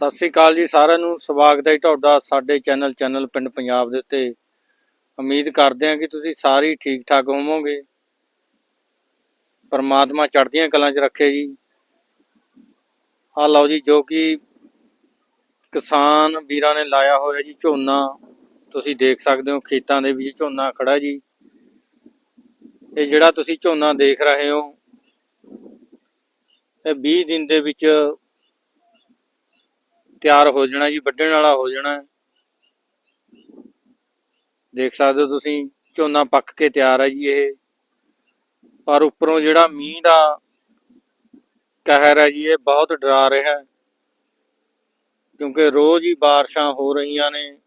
ਸਤਿ ਸ੍ਰੀ ਅਕਾਲ ਜੀ ਸਾਰਿਆਂ ਨੂੰ। ਸਵਾਗਤ ਹੈ ਜੀ ਤੁਹਾਡਾ ਸਾਡੇ ਚੈਨਲ ਚੈਨਲ ਪਿੰਡ ਪੰਜਾਬ ਦੇ ਉੱਤੇ। ਉਮੀਦ ਕਰਦੇ ਹਾਂ ਕਿ ਤੁਸੀਂ ਸਾਰੇ ਠੀਕ ਠਾਕ ਹੋਵੋਗੇ। ਪਰਮਾਤਮਾ ਚੜ੍ਹਦੀਆਂ ਕਲਾਂ 'ਚ ਰੱਖੇ ਜੀ। ਆ ਲਓ ਜੀ, ਜੋ ਕਿ ਕਿਸਾਨ ਵੀਰਾਂ ਨੇ ਲਾਇਆ ਹੋਇਆ ਜੀ ਝੋਨਾ। ਤੁਸੀਂ ਦੇਖ ਸਕਦੇ ਹੋ ਖੇਤਾਂ ਦੇ ਵਿੱਚ ਝੋਨਾ ਖੜਾ ਜੀ। ਇਹ ਜਿਹੜਾ ਤੁਸੀਂ ਝੋਨਾ ਦੇਖ ਰਹੇ ਹੋ, ਇਹ 20 ਦਿਨ ਦੇ ਵਿੱਚ ਤਿਆਰ ਹੋ ਜਾਣਾ ਜੀ, ਵੱਢਣ ਵਾਲਾ ਹੋ ਜਾਣਾ। ਦੇਖ ਸਕਦੇ ਹੋ ਤੁਸੀਂ, ਝੋਨਾ ਪੱਕ ਕੇ ਤਿਆਰ ਹੈ ਜੀ ਇਹ। ਪਰ ਉੱਪਰੋਂ ਜਿਹੜਾ ਮੀਂਹ ਦਾ ਕਹਿਰ ਹੈ ਜੀ, ਇਹ ਬਹੁਤ ਡਰਾ ਰਿਹਾ। ਹੈ ਕਿਉਂਕਿ ਰੋਜ਼ ਹੀ ਬਾਰਿਸ਼ਾਂ ਹੋ ਰਹੀਆਂ ਨੇ।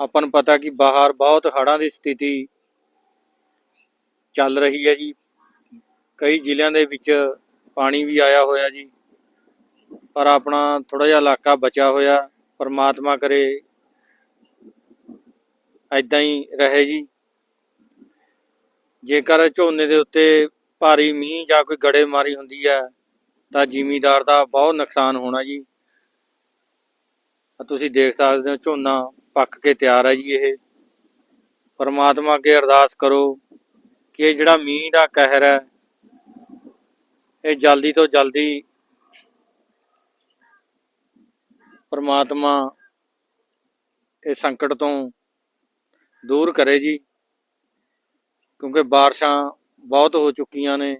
ਆਪਾਂ ਨੂੰ ਪਤਾ ਕਿ ਬਾਹਰ ਬਹੁਤ ਹੜ੍ਹਾਂ ਦੀ ਸਥਿਤੀ ਚੱਲ ਰਹੀ ਹੈ ਜੀ। ਕਈ ਜ਼ਿਲ੍ਹਿਆਂ ਦੇ ਵਿੱਚ ਪਾਣੀ ਵੀ ਆਇਆ ਹੋਇਆ ਜੀ। ਪਰ ਆਪਣਾ ਥੋੜਾ ਜਿਹਾ ਇਲਾਕਾ ਬਚਿਆ ਹੋਇਆ, ਪਰਮਾਤਮਾ ਕਰੇ ਐਦਾਂ ਹੀ ਰਹੇ ਜੀ। ਜੇਕਰ ਝੋਨੇ ਦੇ ਉੱਤੇ ਭਾਰੀ ਮੀਂਹ ਜਾਂ ਕੋਈ ਗੜੇ ਮਾਰੀ ਹੁੰਦੀ ਹੈ, ਤਾਂ ਜ਼ਿਮੀਦਾਰ ਦਾ ਬਹੁਤ ਨੁਕਸਾਨ ਹੋਣਾ ਜੀ। ਤੁਸੀਂ ਦੇਖ ਸਕਦੇ ਹੋ ਝੋਨਾ ਪੱਕ ਕੇ ਤਿਆਰ ਹੈ ਜੀ ਇਹ। ਪਰਮਾਤਮਾ ਅੱਗੇ ਅਰਦਾਸ ਕਰੋ ਕਿ ਇਹ ਜਿਹੜਾ ਮੀਂਹ ਦਾ ਕਹਿਰ ਹੈ, ਇਹ ਜਲਦੀ ਤੋਂ ਜਲਦੀ ਪਰਮਾਤਮਾ ਇਹ ਸੰਕਟ ਤੋਂ ਦੂਰ ਕਰੇ ਜੀ। ਕਿਉਂਕਿ ਬਾਰਿਸ਼ਾਂ ਬਹੁਤ ਹੋ ਚੁੱਕੀਆਂ ਨੇ।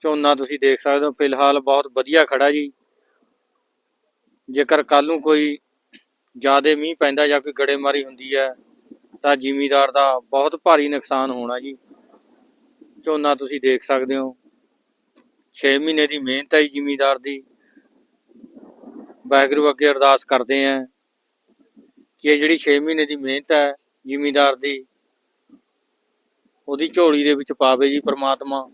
ਝੋਨਾ ਤੁਸੀਂ ਦੇਖ ਸਕਦੇ ਹੋ, ਫਿਲਹਾਲ ਬਹੁਤ ਵਧੀਆ ਖੜਾ ਜੀ। ਜੇਕਰ ਕੱਲ ਨੂੰ ਕੋਈ ਜ਼ਿਆਦਾ ਮੀਂਹ ਪੈਂਦਾ ਜਾਂ ਕੋਈ ਗੜੇਮਾਰੀ ਹੁੰਦੀ ਹੈ, ਤਾਂ ਜ਼ਿਮੀਦਾਰ ਦਾ ਬਹੁਤ ਭਾਰੀ ਨੁਕਸਾਨ ਹੋਣਾ ਜੀ। ਝੋਨਾ ਤੁਸੀਂ ਦੇਖ ਸਕਦੇ ਹੋ। 6 ਮਹੀਨੇ ਦੀ ਮਿਹਨਤ ਹੈ ਜ਼ਿਮੀਦਾਰ ਦੀ। ਵਾਹਿਗੁਰੂ ਅੱਗੇ ਅਰਦਾਸ ਕਰਦੇ ਆਂ ਕਿ ਇਹ ਜਿਹੜੀ 6 ਮਹੀਨੇ ਦੀ ਮਿਹਨਤ ਹੈ, ਜ਼ਿਮੀਦਾਰ ਦੀ, ਉਹਦੀ ਝੋਲੀ ਦੇ ਵਿੱਚ ਪਾਵੇ ਜੀ ਪ੍ਰਮਾਤਮਾ।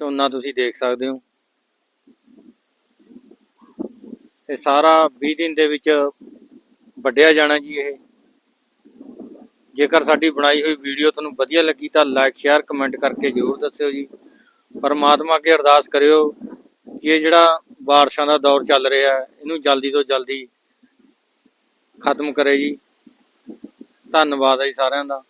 ਝੋਨਾ ਤੁਸੀਂ ਦੇਖ ਸਕਦੇ ਹੋ। ਇਹ ਸਾਰਾ 20 ਦਿਨ ਦੇ ਵਿੱਚ ਵੱਢਿਆ ਜਾਣਾ ਜੀ ਇਹ। ਜੇਕਰ ਸਾਡੀ ਬਣਾਈ ਹੋਈ ਵੀਡੀਓ ਤੁਹਾਨੂੰ ਵਧੀਆ ਲੱਗੀ ਤਾਂ ਲਾਈਕ ਸ਼ੇਅਰ ਕਮੈਂਟ ਕਰਕੇ ਜ਼ਰੂਰ ਦੱਸਿਓ ਜੀ। ਪਰਮਾਤਮਾ ਅੱਗੇ ਅਰਦਾਸ ਕਰਿਓ। ਕਿ ਇਹ ਜਿਹੜਾ ਬਾਰਿਸ਼ਾਂ ਦਾ ਦੌਰ ਚੱਲ ਰਿਹਾ ਹੈ, ਇਹਨੂੰ ਜਲਦੀ ਤੋਂ ਜਲਦੀ ਖਤਮ ਕਰੇ ਜੀ। ਧੰਨਵਾਦ ਹੈ ਜੀ ਸਾਰਿਆਂ ਦਾ।